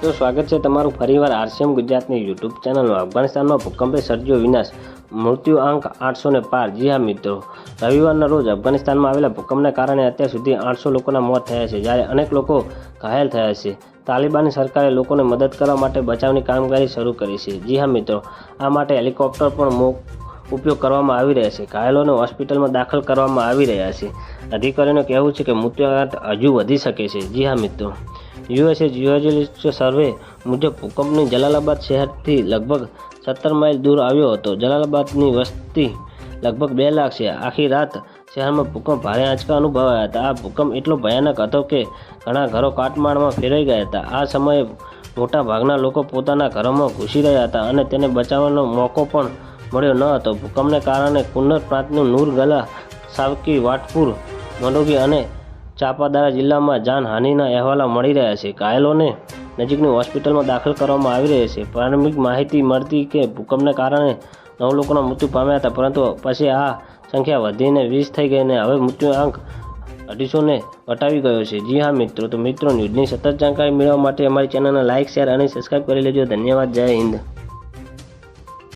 તો સ્વાગત છે તમારું ફરીવાર આરસીએમ ગુજરાતની યુટ્યુબ ચેનલમાં. અફઘાનિસ્તાનમાં ભૂકંપે સર્જ્યો વિનાશ, મૃત્યુ આંક આઠસો ને પાર. જી હા, મિત્રો. રવિવારના રોજ અફઘાનિસ્તાનમાં આવેલા ભૂકંપના કારણે અત્યાર સુધી આઠસો લોકોના મોત થયા છે. જ્યારે અનેક લોકો ઘાયલ થયા છે. તાલિબાની સરકારે લોકોને મદદ કરવા માટે બચાવની કામગીરી શરૂ કરી છે. જી હા, મિત્રો. આ માટે હેલિકોપ્ટર પણ ઉપયોગ કરવામાં આવી રહ્યા છે. ઘાયલોને હોસ્પિટલમાં દાખલ કરવામાં આવી રહ્યા છે. અધિકારીઓનું કહેવું છે કે મૃત્યુઆંક હજુ વધી શકે છે. જી હા, મિત્રો. યુએસએ જીઓલોજિસ્ટ સર્વે મુજબ ભૂકંપની જલાલાબાદ શહેરથી લગભગ સત્તર માઇલ દૂર આવ્યો હતો. જલાલાબાદની વસ્તી લગભગ બે લાખ છે. આખી રાત શહેરમાં ભૂકંપ ભારે આંચકા અનુભવાયા હતા. આ ભૂકંપ એટલો ભયાનક હતો કે ઘણા ઘરો કાટમાળમાં ફેરાઈ ગયા હતા. આ સમયે મોટા ભાગના લોકો પોતાના ઘરોમાં ઘૂસી રહ્યા હતા અને તેને બચાવવાનો મોકો પણ મળ્યો ન હતો. ભૂકંપને કારણે કુન્નર પ્રાંતનું નૂરગલા, સાવકી, વાટપુર મંડોગી અને ચાપાદારા જિલ્લામાં જાનહાનિના અહેવાલો મળી રહ્યા છે. ઘાયલોને નજીકની હોસ્પિટલમાં દાખલ કરવામાં આવી રહ્યા છે. પ્રારંભિક માહિતી મળતી કે ભૂકંપને કારણે નવ લોકોના મૃત્યુ પામ્યા હતા, પરંતુ પછી આ સંખ્યા વધીને વીસ થઈ ગઈ અને હવે મૃત્યુ આંક અઢીસોને વટાવી ગયો છે. જી હા મિત્રો, તો મિત્રો, ન્યૂઝની સતત જાણકારી મેળવવા માટે અમારી ચેનલને લાઇક, શેર અને સબસ્ક્રાઈબ કરી લેજો. ધન્યવાદ. જય હિન્દ.